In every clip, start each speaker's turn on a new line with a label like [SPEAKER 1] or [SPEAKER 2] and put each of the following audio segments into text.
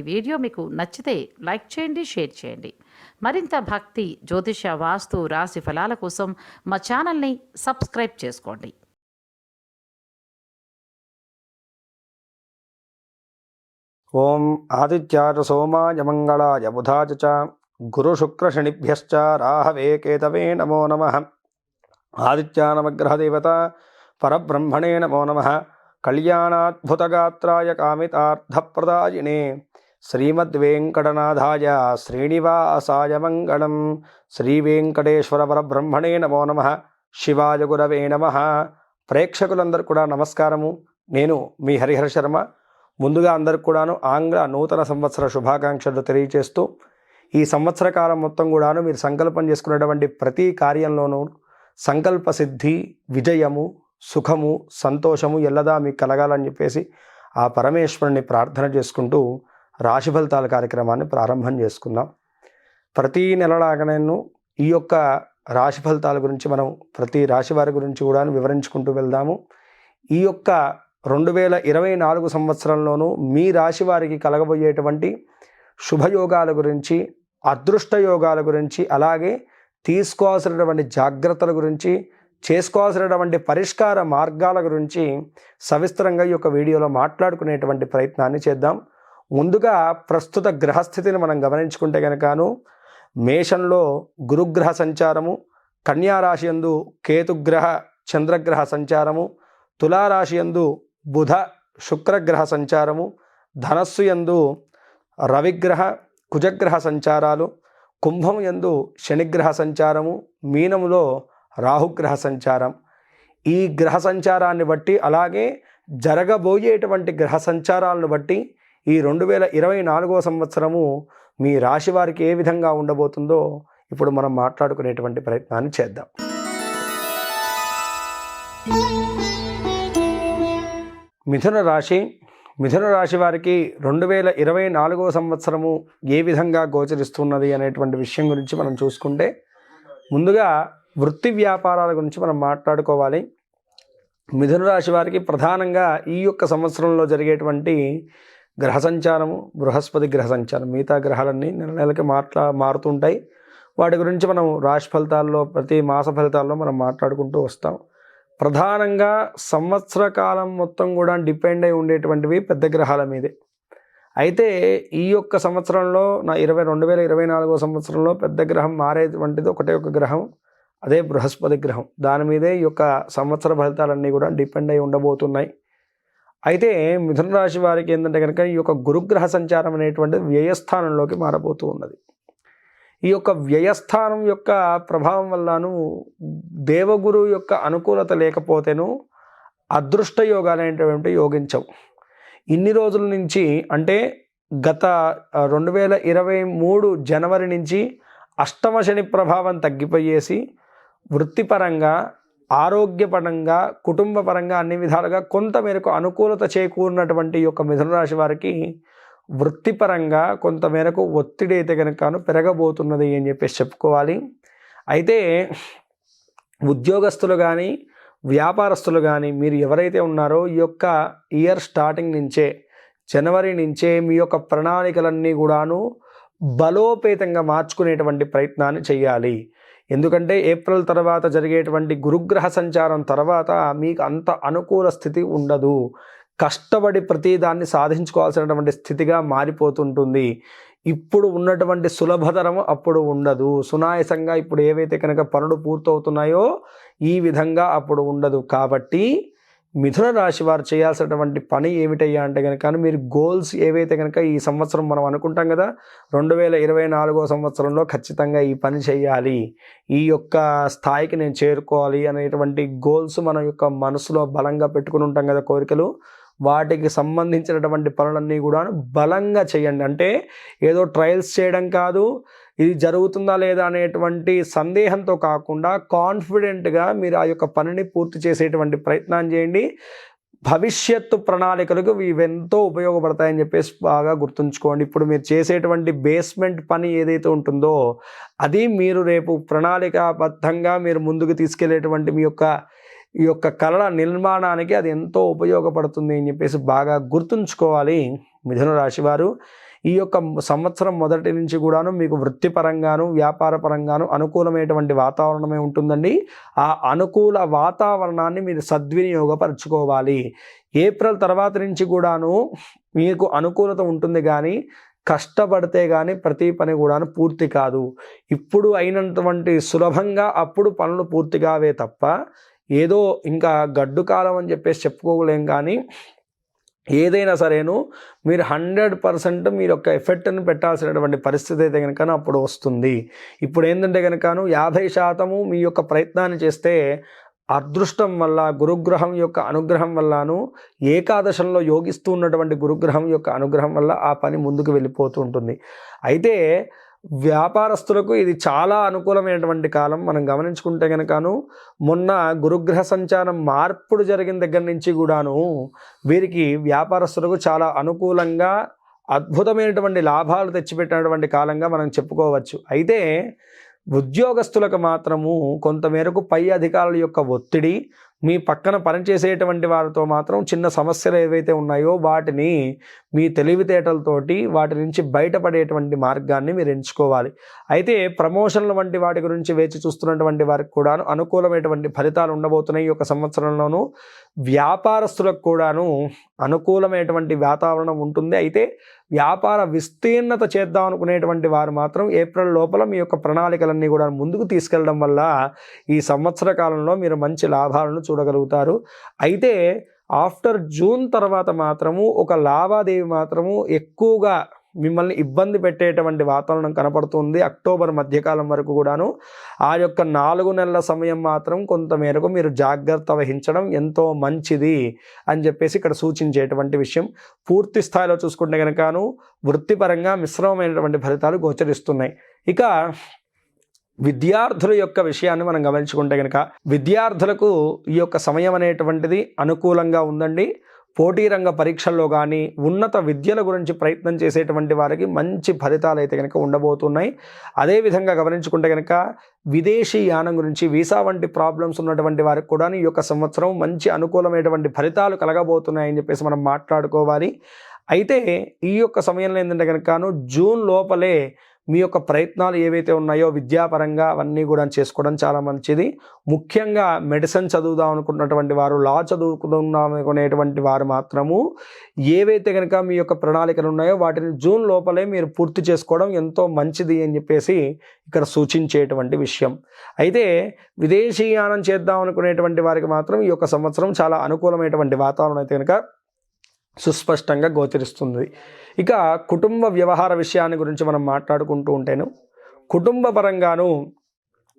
[SPEAKER 1] ఈ వీడియో మీకు నచ్చితే లైక్ చేయండి షేర్ చేయండి. మరింత భక్తి జ్యోతిష వాస్తు రాశి ఫలాల కోసం మా ఛానల్ని సబ్స్క్రైబ్ చేసుకోండి.
[SPEAKER 2] ఓం ఆదిత్యాచ సోమాయ మంగళాయ బుధాయ చ శనిభ్యశ్చ రాహవే కేతవే నమో నమ. ఆదిత్యానమగ్రహదేవత పరబ్రహ్మణే నమో నమ. కళ్యాణాద్భుతగాత్రాయ కామితార్థప్రదాయినే శ్రీమద్వేంకటనాథాయ శ్రీనివాసాయ మంగళం. శ్రీవేంకటేశ్వర పరబ్రహ్మణే నమో నమ. శివాయ గురవే నమ. ప్రేక్షకులందరూ కూడా నమస్కారము. నేను మీ హరిహర శర్మ. ముందుగా అందరికి కూడాను ఆంగ్ల నూతన సంవత్సర శుభాకాంక్షలు తెలియజేస్తూ ఈ సంవత్సర కాలం మొత్తం కూడాను మీరు సంకల్పం చేసుకునేటువంటి ప్రతి కార్యంలోనూ సంకల్ప సిద్ధి విజయము సుఖము సంతోషము ఎల్లదా మీకు కలగాలని చెప్పేసి ఆ పరమేశ్వరుని ప్రార్థన చేసుకుంటూ రాశి ఫలితాల కార్యక్రమాన్ని ప్రారంభం చేసుకుందాం. ప్రతి నెలలాగనేను ఈ యొక్క రాశి ఫలితాల గురించి మనం ప్రతి రాశి వారి గురించి కూడా వివరించుకుంటూ వెళ్దాము. ఈ యొక్క రెండు వేల ఇరవై నాలుగు సంవత్సరంలోనూ మీ రాశి వారికి కలగబోయేటువంటి శుభయోగాల గురించి అదృష్ట యోగాల గురించి అలాగే తీసుకోవాల్సినటువంటి జాగ్రత్తల గురించి చేసుకోవాల్సినటువంటి పరిష్కార మార్గాల గురించి సవిస్తరంగా ఈ యొక్క వీడియోలో మాట్లాడుకునేటువంటి ప్రయత్నాన్ని చేద్దాం. ముందుగా ప్రస్తుత గ్రహస్థితిని మనం గమనించుకుంటే కనుకను మేషంలో గురుగ్రహ సంచారము కన్యారాశి యందు కేతుగ్రహ చంద్రగ్రహ సంచారము తులారాశి యందు బుధ శుక్రగ్రహ సంచారము ధనస్సు యందు రవిగ్రహ కుజగ్రహ సంచారాలు కుంభం యందు శనిగ్రహ సంచారము మీనములో రాహుగ్రహ సంచారం. ఈ గ్రహ సంచారాన్ని బట్టి అలాగే జరగబోయేటువంటి గ్రహ సంచారాలను బట్టి ఈ రెండు వేల ఇరవై నాలుగో సంవత్సరము మీ రాశి వారికి ఏ విధంగా ఉండబోతుందో ఇప్పుడు మనం మాట్లాడుకునేటువంటి ప్రయత్నాన్ని చేద్దాం. మిథున రాశి మిథున రాశి వారికి రెండు వేల ఇరవై నాలుగో సంవత్సరము ఏ విధంగా గోచరిస్తున్నది అనేటువంటి విషయం గురించి మనం చూసుకుంటే ముందుగా వృత్తి వ్యాపారాల గురించి మనం మాట్లాడుకోవాలి. మిథున రాశి వారికి ప్రధానంగా ఈ యొక్క సంవత్సరంలో జరిగేటువంటి గ్రహ సంచారము బృహస్పతి గ్రహ సంచారం మిగతా గ్రహాలన్నీ నెల నెలకి మాట్లా మారుతుంటాయి. వాటి గురించి మనం రాశి ఫలితాల్లో ప్రతి మాస ఫలితాల్లో మనం మాట్లాడుకుంటూ వస్తాం. ప్రధానంగా సంవత్సర కాలం మొత్తం కూడా డిపెండ్ అయి ఉండేటువంటివి పెద్ద గ్రహాల మీదే. అయితే ఈ యొక్క సంవత్సరంలో నా ఇరవై రెండు వేల ఇరవై నాలుగో సంవత్సరంలో పెద్ద గ్రహం మారేటువంటిది ఒకటే ఒక గ్రహం అదే బృహస్పతి గ్రహం. దాని మీదే ఈ యొక్క సంవత్సర ఫలితాలన్నీ కూడా డిపెండ్ అయి ఉండబోతున్నాయి. అయితే మిథున రాశి వారికి ఏంటంటే కనుక ఈ యొక్క గురుగ్రహ సంచారం అనేటువంటిది వ్యయస్థానంలోకి మారబోతూ ఉన్నది. ఈ యొక్క వ్యయస్థానం యొక్క ప్రభావం వల్లను దేవగురు యొక్క అనుకూలత లేకపోతేను అదృష్ట యోగాలు అనేటువంటి యోగించవు. ఇన్ని రోజుల నుంచి అంటే గత రెండు వేల ఇరవై మూడు జనవరి నుంచి అష్టమ శని ప్రభావం తగ్గిపోయేసి వృత్తిపరంగా ఆరోగ్యపరంగా కుటుంబపరంగా అన్ని విధాలుగా కొంత మేరకు అనుకూలత చేకూరినటువంటి యొక్క మిథున రాశి వారికి వృత్తిపరంగా కొంతమేరకు ఒత్తిడి అయితే కనుకను పెరగబోతున్నది అని చెప్పేసి చెప్పుకోవాలి. అయితే ఉద్యోగస్తులు కానీ వ్యాపారస్తులు కానీ మీరు ఎవరైతే ఉన్నారో ఈ యొక్క ఇయర్ స్టార్టింగ్ నుంచే జనవరి నుంచే మీ యొక్క ప్రణాళికలన్నీ కూడాను బలోపేతంగా మార్చుకునేటువంటి ప్రయత్నాన్ని చేయాలి. ఎందుకంటే ఏప్రిల్ తర్వాత జరిగేటువంటి గురుగ్రహ సంచారం తర్వాత మీకు అంత అనుకూల స్థితి ఉండదు. కష్టపడి ప్రతిదాన్ని సాధించుకోవాల్సినటువంటి స్థితిగా మారిపోతుంటుంది. ఇప్పుడు ఉన్నటువంటి సులభతరము అప్పుడు ఉండదు. సునాయసంగా ఇప్పుడు ఏవైతే కనుక పనులు పూర్తవుతున్నాయో ఈ విధంగా అప్పుడు ఉండదు. కాబట్టి మిథున రాశి వారు చేయాల్సినటువంటి పని ఏమిటయ్యా అంటే కనుక మీరు గోల్స్ ఏవైతే కనుక ఈ సంవత్సరం మనం అనుకుంటాం కదా రెండు వేల ఇరవై నాలుగో సంవత్సరంలో ఖచ్చితంగా ఈ పని చేయాలి. ఈ యొక్క స్థాయికి నేను చేరుకోవాలి అనేటువంటి గోల్స్ మన యొక్క మనసులో బలంగా పెట్టుకుని ఉంటాం కదా కోరికలు. వాటికి సంబంధించినటువంటి పనులన్నీ కూడా బలంగా చేయండి. అంటే ఏదో ట్రయల్స్ చేయడం కాదు ఇది జరుగుతుందా లేదా అనేటువంటి సందేహంతో కాకుండా కాన్ఫిడెంట్గా మీరు ఆ యొక్క పనిని పూర్తి చేసేటువంటి ప్రయత్నం చేయండి. భవిష్యత్తు ప్రణాళికలకు ఇవెంతో ఉపయోగపడతాయని చెప్పేసి బాగా గుర్తుంచుకోండి. ఇప్పుడు మీరు చేసేటువంటి బేస్మెంట్ పని ఏదైతే ఉంటుందో అది మీరు రేపు ప్రణాళికాబద్ధంగా మీరు ముందుకు తీసుకెళ్ళేటువంటి మీ యొక్క ఈ యొక్క కళల నిర్మాణానికి అది ఎంతో ఉపయోగపడుతుంది అని చెప్పేసి బాగా గుర్తుంచుకోవాలి. మిథున రాశివారు ఈ యొక్క సంవత్సరం మొదటి నుంచి కూడాను మీకు వృత్తిపరంగాను వ్యాపార పరంగాను అనుకూలమైనటువంటి వాతావరణమే ఉంటుందండి. ఆ అనుకూల వాతావరణాన్ని మీరు సద్వినియోగపరచుకోవాలి. ఏప్రిల్ తర్వాత నుంచి కూడాను మీకు అనుకూలత ఉంటుంది కానీ కష్టపడితే కానీ ప్రతి పని కూడాను పూర్తి కాదు. ఇప్పుడు అయినటువంటి సులభంగా అప్పుడు పనులు పూర్తి కావే తప్ప ఏదో ఇంకా గడ్డు కాలం అని చెప్పేసి చెప్పుకోలేం కానీ ఏదైనా సరేను మీరు హండ్రెడ్ పర్సెంట్ మీరు యొక్క ఎఫెక్ట్ని పెట్టాల్సినటువంటి పరిస్థితి అయితే కనుక అప్పుడు వస్తుంది. ఇప్పుడు ఏంటంటే కనుకను యాభై శాతము మీ యొక్క ప్రయత్నాన్ని చేస్తే అదృష్టం వల్ల గురుగ్రహం యొక్క అనుగ్రహం వల్లను ఏకాదశంలో యోగిస్తూ ఉన్నటువంటి గురుగ్రహం యొక్క అనుగ్రహం వల్ల ఆ పని ముందుకు వెళ్ళిపోతూ ఉంటుంది. అయితే వ్యాపారస్తులకు ఇది చాలా అనుకూలమైనటువంటి కాలం. మనం గమనించుకుంటే కనుకను మొన్న గురుగ్రహ సంచారం మార్పుడు జరిగిన దగ్గర నుంచి కూడాను వీరికి వ్యాపారస్తులకు చాలా అనుకూలంగా అద్భుతమైనటువంటి లాభాలు తెచ్చిపెట్టినటువంటి కాలంగా మనం చెప్పుకోవచ్చు. అయితే ఉద్యోగస్తులకు మాత్రము కొంతమేరకు పై అధికారుల యొక్క ఒత్తిడి మీ పక్కన పనిచేసేటువంటి వారితో మాత్రం చిన్న సమస్యలు ఏవైతే ఉన్నాయో వాటిని మీ తెలివితేటలతోటి వాటి నుంచి బయటపడేటువంటి మార్గాన్ని మీరు ఎంచుకోవాలి. అయితే ప్రమోషన్ల వంటి వాటి గురించి వేచి చూస్తున్నటువంటి వారికి కూడా అనుకూలమైనటువంటి ఫలితాలు ఉండబోతున్నాయి ఈ యొక్క సంవత్సరంలోనూ. వ్యాపారస్తులకు కూడాను అనుకూలమైనటువంటి వాతావరణం ఉంటుంది. అయితే వ్యాపార విస్తీర్ణత చేద్దాం అనుకునేటువంటి వారు మాత్రం ఏప్రిల్ లోపల మీ యొక్క ప్రణాళికలన్నీ కూడా ముందుకు తీసుకెళ్ళడం వల్ల ఈ సంవత్సర కాలంలో మీరు మంచి లాభాలను చూడగలుగుతారు. అయితే ఆఫ్టర్ జూన్ తర్వాత మాత్రము ఒక లావాదేవి మాత్రము ఎక్కువగా మిమ్మల్ని ఇబ్బంది పెట్టేటువంటి వాతావరణం కనపడుతుంది అక్టోబర్ మధ్యకాలం వరకు కూడాను. ఆ యొక్క నాలుగు నెలల సమయం మాత్రం కొంతమేరకు మీరు జాగ్రత్త వహించడం ఎంతో మంచిది అని చెప్పేసి ఇక్కడ సూచించేటువంటి విషయం. పూర్తి స్థాయిలో చూసుకుంటే కనుకను వృత్తిపరంగా మిశ్రమమైనటువంటి ఫలితాలు గోచరిస్తున్నాయి. ఇక విద్యార్థుల యొక్క విషయాన్ని మనం గమనించుకుంటే కనుక విద్యార్థులకు ఈ యొక్క సమయం అనేటువంటిది అనుకూలంగా ఉందండి. పోటీ రంగ పరీక్షల్లో కానీ ఉన్నత విద్యల గురించి ప్రయత్నం చేసేటువంటి వారికి మంచి ఫలితాలు అయితే కనుక ఉండబోతున్నాయి. అదేవిధంగా గమనించుకుంటే కనుక విదేశీ యానం గురించి వీసా వంటి ప్రాబ్లమ్స్ ఉన్నటువంటి వారికి కూడా ఈ యొక్క సంవత్సరం మంచి అనుకూలమైనటువంటి ఫలితాలు కలగబోతున్నాయని చెప్పేసి మనం మాట్లాడుకోవాలి. అయితే ఈ యొక్క సమయంలో ఏంటంటే కనుకను జూన్ లోపలే మీ యొక్క ప్రయత్నాలు ఏవైతే ఉన్నాయో విద్యాపరంగా అవన్నీ కూడా చేసుకోవడం చాలా మంచిది. ముఖ్యంగా మెడిసిన్ చదువుదాం అనుకున్నటువంటి వారు లా చదువుకుందాం అనుకునేటువంటి వారు మాత్రము ఏవైతే కనుక మీ యొక్క ప్రణాళికలు ఉన్నాయో వాటిని జూన్ లోపలే మీరు పూర్తి చేసుకోవడం ఎంతో మంచిది అని చెప్పేసి ఇక్కడ సూచించేటువంటి విషయం. అయితే విదేశీయానం చేద్దాం అనుకునేటువంటి వారికి మాత్రం ఈ యొక్క సంవత్సరం చాలా అనుకూలమైనటువంటి వాతావరణం అయితే కనుక సుస్పష్టంగా గోచరిస్తుంది. ఇక కుటుంబ వ్యవహార విషయాన్ని గురించి మనం మాట్లాడుకుంటూ ఉంటేను కుటుంబ పరంగాను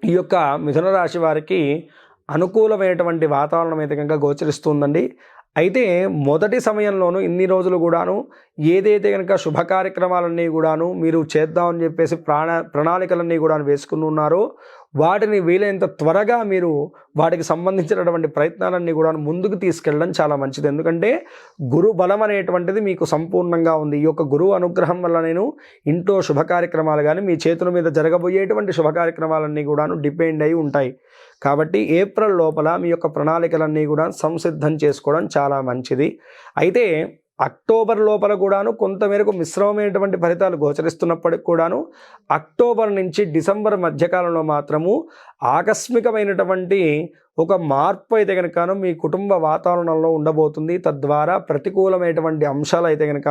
[SPEAKER 2] ఈ యొక్క మిథున రాశి వారికి అనుకూలమైనటువంటి వాతావరణం అయితే కనుక గోచరిస్తుందండి. అయితే మొదటి సమయంలోనూ ఇన్ని రోజులు కూడాను ఏదైతే కనుక శుభ కార్యక్రమాలన్నీ కూడాను మీరు చేద్దామని చెప్పేసి ప్రాణ ప్రణాళికలన్నీ కూడా వేసుకుని ఉన్నారో వాటిని వీలైనంత త్వరగా మీరు వాటికి సంబంధించినటువంటి ప్రయత్నాలన్నీ కూడా ముందుకు తీసుకెళ్ళడం చాలా మంచిది. ఎందుకంటే గురు బలం అనేటువంటిది మీకు సంపూర్ణంగా ఉంది. ఈ యొక్క గురువు అనుగ్రహం వల్ల నేను ఇంట్లో శుభ కార్యక్రమాలు కానీ మీ చేతుల మీద జరగబోయేటువంటి శుభ కార్యక్రమాలన్నీ కూడాను డిపెండ్ అయి ఉంటాయి. కాబట్టి ఏప్రిల్ లోపల మీ యొక్క ప్రణాళికలన్నీ కూడా సంసిద్ధం చేసుకోవడం చాలా మంచిది. అయితే అక్టోబర్ లోపల కూడాను కొంతమేరకు మిశ్రమమైనటువంటి ఫలితాలు గోచరిస్తున్నప్పటికి కూడాను అక్టోబర్ నుంచి డిసెంబర్ మధ్యకాలంలో మాత్రము ఆకస్మికమైనటువంటి ఒక మార్పు అయితే కనుక మీ కుటుంబ వాతావరణంలో ఉండబోతుంది. తద్వారా ప్రతికూలమైనటువంటి అంశాలు అయితే కనుక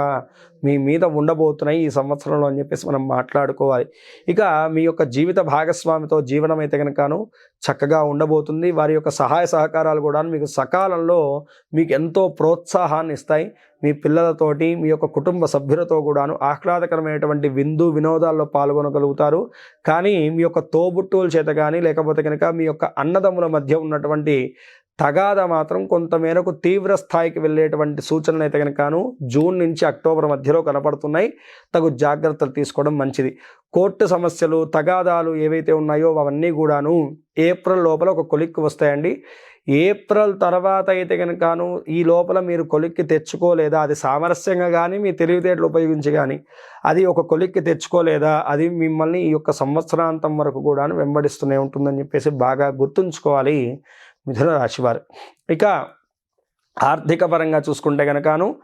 [SPEAKER 2] మీ మీద ఉండబోతున్నాయి ఈ సంవత్సరంలో అని చెప్పేసి మనం మాట్లాడుకోవాలి. ఇక మీ యొక్క జీవిత భాగస్వామితో జీవనం అయితే కనుకను చక్కగా ఉండబోతుంది. వారి యొక్క సహాయ సహకారాలు కూడా మీకు సకాలంలో మీకు ఎంతో ప్రోత్సాహాన్ని ఇస్తాయి. మీ పిల్లలతోటి మీ యొక్క కుటుంబ సభ్యులతో కూడాను ఆహ్లాదకరమైనటువంటి విందు వినోదాల్లో పాల్గొనగలుగుతారు. కానీ మీ యొక్క తోబుట్టువుల చేత కానీ లేకపోతే కనుక మీ యొక్క అన్నదమ్ముల మధ్య ఉన్న ఉన్నటువంటి తగాద మాత్రం కొంతమేరకు తీవ్ర స్థాయికి వెళ్ళేటువంటి సూచనలు అయితే కనుకను జూన్ నుంచి అక్టోబర్ మధ్యలో కనపడుతున్నాయి. తగు జాగ్రత్తలు తీసుకోవడం మంచిది. కోర్టు సమస్యలు తగాదాలు ఏవైతే ఉన్నాయో అవన్నీ కూడాను ఏప్రిల్ లోపల ఒక కొలిక్కి వస్తాయండి. ఏప్రిల్ తర్వాత అయితే కనుకను ఈ లోపల మీరు కొలిక్కి తెచ్చుకోలేదా? అది సామరస్యంగా కానీ మీ తెలివితేటలు ఉపయోగించి కానీ అది ఒక కొలిక్కి తెచ్చుకోలేదా? అది మిమ్మల్ని ఈ యొక్క సంవత్సరాంతం వరకు కూడా వెంబడిస్తూనే ఉంటుందని చెప్పేసి బాగా గుర్తుంచుకోవాలి మిథున రాశివారు ఇక ఆర్థిక పరంగా చూసుకుంటే కనుకను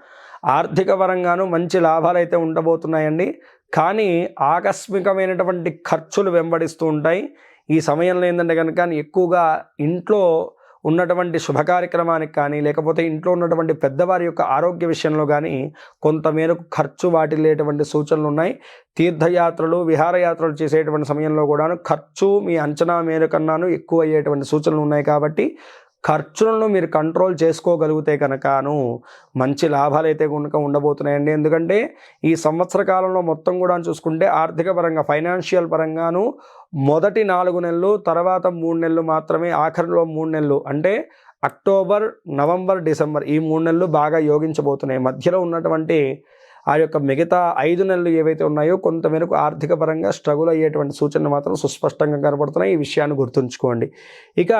[SPEAKER 2] ఆర్థిక పరంగాను మంచి లాభాలు అయితే ఉండబోతున్నాయండి. కానీ ఆకస్మికమైనటువంటి ఖర్చులు వెంబడిస్తూ ఉంటాయి. ఈ సమయంలో ఏంటంటే కనుక ఎక్కువగా ఇంట్లో ఉన్నటువంటి శుభ కార్యక్రమానికి కానీ లేకపోతే ఇంట్లో ఉన్నటువంటి పెద్దవారి యొక్క ఆరోగ్య విషయంలో కానీ కొంతమేరకు ఖర్చు వాటిల్లేటువంటి సూచనలు ఉన్నాయి. తీర్థయాత్రలు విహారయాత్రలు చేసేటువంటి సమయంలో కూడాను ఖర్చు మీ అంచనా మేరకన్నాను ఎక్కువ అయ్యేటువంటి సూచనలు ఉన్నాయి కాబట్టి ఖర్చులను మీరు కంట్రోల్ చేసుకోగలిగితే కనుకను మంచి లాభాలు అయితే కనుక ఉండబోతున్నాయండి. ఎందుకంటే ఈ సంవత్సర కాలంలో మొత్తం కూడా చూసుకుంటే ఆర్థిక పరంగా ఫైనాన్షియల్ పరంగాను మొదటి నాలుగు నెలలు తర్వాత మూడు నెలలు మాత్రమే ఆఖరిలో మూడు నెలలు అంటే అక్టోబర్ నవంబర్ డిసెంబర్ ఈ మూడు నెలలు బాగా యోగించబోతున్నాయి. మధ్యలో ఉన్నటువంటి ఆ యొక్క మిగతా ఐదు నెలలు ఏవైతే ఉన్నాయో కొంతమేరకు ఆర్థిక పరంగా స్ట్రగుల్ అయ్యేటువంటి సూచనలు మాత్రం సుస్పష్టంగా కనబడుతున్నాయి. ఈ విషయాన్ని గుర్తుంచుకోండి. ఇక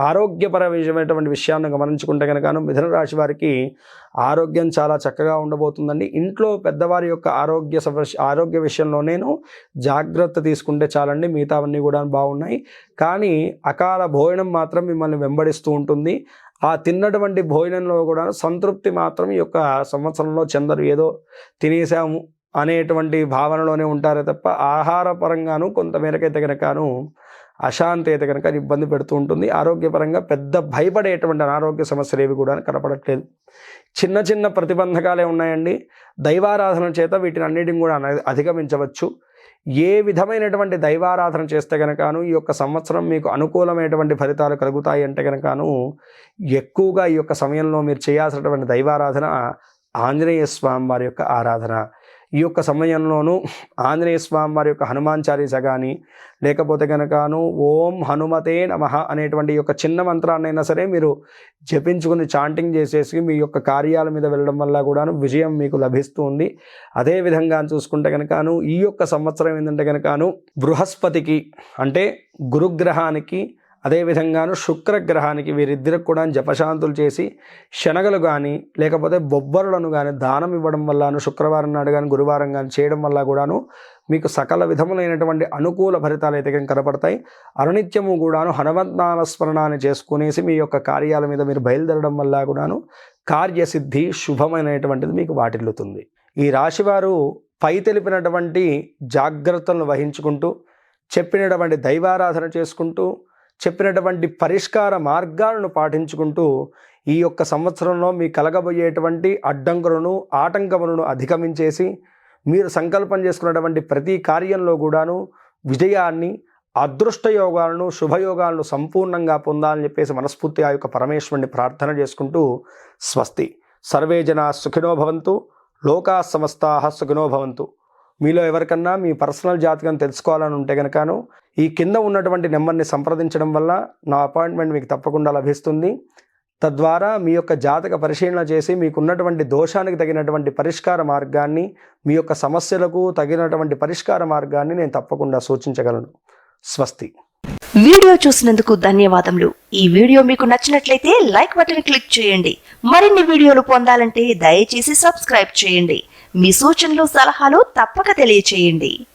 [SPEAKER 2] ఆరోగ్యపరమైనటువంటి విషయాన్ని గమనించుకుంటే కనుక మిథున రాశి వారికి ఆరోగ్యం చాలా చక్కగా ఉండబోతుందండి. ఇంట్లో పెద్దవారి యొక్క ఆరోగ్య సమస్య ఆరోగ్య విషయంలో నేను జాగ్రత్త తీసుకుంటే చాలండి. మిగతావన్నీ కూడా బాగున్నాయి. కానీ అకాల భోజనం మాత్రం మిమ్మల్ని వెంబడిస్తూ ఉంటుంది. ఆ తిన్నటువంటి భోజనంలో కూడా సంతృప్తి మాత్రం ఈ యొక్క సంవత్సరంలో చెందరు. ఏదో తినేసాము అనేటువంటి భావనలోనే ఉంటారే తప్ప ఆహార పరంగాను కొంతమేరకైతే కనుకను అశాంతి అయితే కనుక ఇబ్బంది పెడుతూ ఉంటుంది. ఆరోగ్యపరంగా పెద్ద భయపడేటువంటి అనారోగ్య సమస్యలు ఏవి కూడా కనపడట్లేదు. చిన్న చిన్న ప్రతిబంధకాలే ఉన్నాయండి. దైవారాధన చేత వీటిని అన్నిటిని కూడా అధిగమించవచ్చు. ఏ విధమైనటువంటి దైవారాధన చేస్తే కనుకను ఈ యొక్క సంవత్సరం మీకు అనుకూలమైనటువంటి ఫలితాలు కలుగుతాయి అంటే కనుకను ఎక్కువగా ఈ యొక్క సమయంలో మీరు చేయాల్సినటువంటి దైవారాధన ఆంజనేయ స్వామి వారి యొక్క ఆరాధన. ఈ యొక్క సమయంలోనూ ఆంజనేయ స్వామి వారి యొక్క హనుమాన్ చాలీస కానీ లేకపోతే కనుకను ఓం హనుమతే నమ అనేటువంటి యొక్క చిన్న మంత్రాన్నైనా సరే మీరు జపించుకుని చాంటింగ్ చేసేసి మీ యొక్క కార్యాల మీద వెళ్ళడం వల్ల కూడాను విజయం మీకు లభిస్తుంది అదేవిధంగా చూసుకుంటే కనుకను ఈ యొక్క సంవత్సరం ఏంటంటే కనుకను బృహస్పతికి అంటే గురుగ్రహానికి అదేవిధంగాను శుక్రగ్రహానికి వీరిద్దరికి కూడా జపశాంతులు చేసి శనగలు కానీ లేకపోతే బొబ్బరులను కానీ దానం ఇవ్వడం వల్లను శుక్రవారం నాడు కానీ గురువారం కానీ చేయడం వల్ల కూడాను మీకు సకల విధములైనటువంటి అనుకూల ఫలితాలు అయితే కనపడతాయి. అనునిత్యము కూడాను హనుమంతనామస్మరణాన్ని చేసుకునేసి మీ యొక్క కార్యాల మీద మీరు బయలుదేరడం వల్ల కూడాను కార్యసిద్ధి శుభమైనటువంటిది మీకు వాటిల్లుతుంది. ఈ రాశివారు పై తెలిపినటువంటి జాగ్రత్తలను వహించుకుంటూ చెప్పినటువంటి దైవారాధన చేసుకుంటూ చెప్పినటువంటి పరిష్కార మార్గాలను పాటించుకుంటూ ఈ యొక్క సంవత్సరంలో మీ కలగబోయేటువంటి అడ్డంకులను ఆటంకములను అధిగమించేసి మీరు సంకల్పం చేసుకున్నటువంటి ప్రతి కార్యంలో కూడాను విజయాన్ని అదృష్టయోగాలను శుభయోగాలను సంపూర్ణంగా పొందాలని చెప్పేసి మనస్ఫూర్తి ఆ యొక్క పరమేశ్వరుని ప్రార్థన చేసుకుంటూ స్వస్తి. సర్వే జన సుఖినో భవంతు లోకా సమస్తాహ సుఖినో భవంతు. మీలో ఎవరికన్నా మీ పర్సనల్ జాతకం తెలుసుకోవాలని ఉంటే కనుకను ఈ కింద ఉన్నటువంటి నెంబర్ని సంప్రదించడం వల్ల నా అపాయింట్మెంట్ మీకు తప్పకుండా లభిస్తుంది. తద్వారా మీ యొక్క జాతక పరిశీలన చేసి మీకున్నటువంటి దోషానికి తగినటువంటి పరిష్కార మార్గాన్ని మీ యొక్క సమస్యలకు తగినటువంటి పరిష్కార మార్గాన్ని నేను తప్పకుండా సూచించగలను. స్వస్తి.
[SPEAKER 3] వీడియో చూసినందుకు ధన్యవాదములు. ఈ వీడియో మీకు నచ్చినట్లయితే లైక్ బటన్ క్లిక్ చేయండి. మరిన్ని వీడియోలు పొందాలంటే దయచేసి సబ్స్క్రైబ్ చేయండి. మీ సూచనలు సలహాలు తప్పక తెలియచేయండి.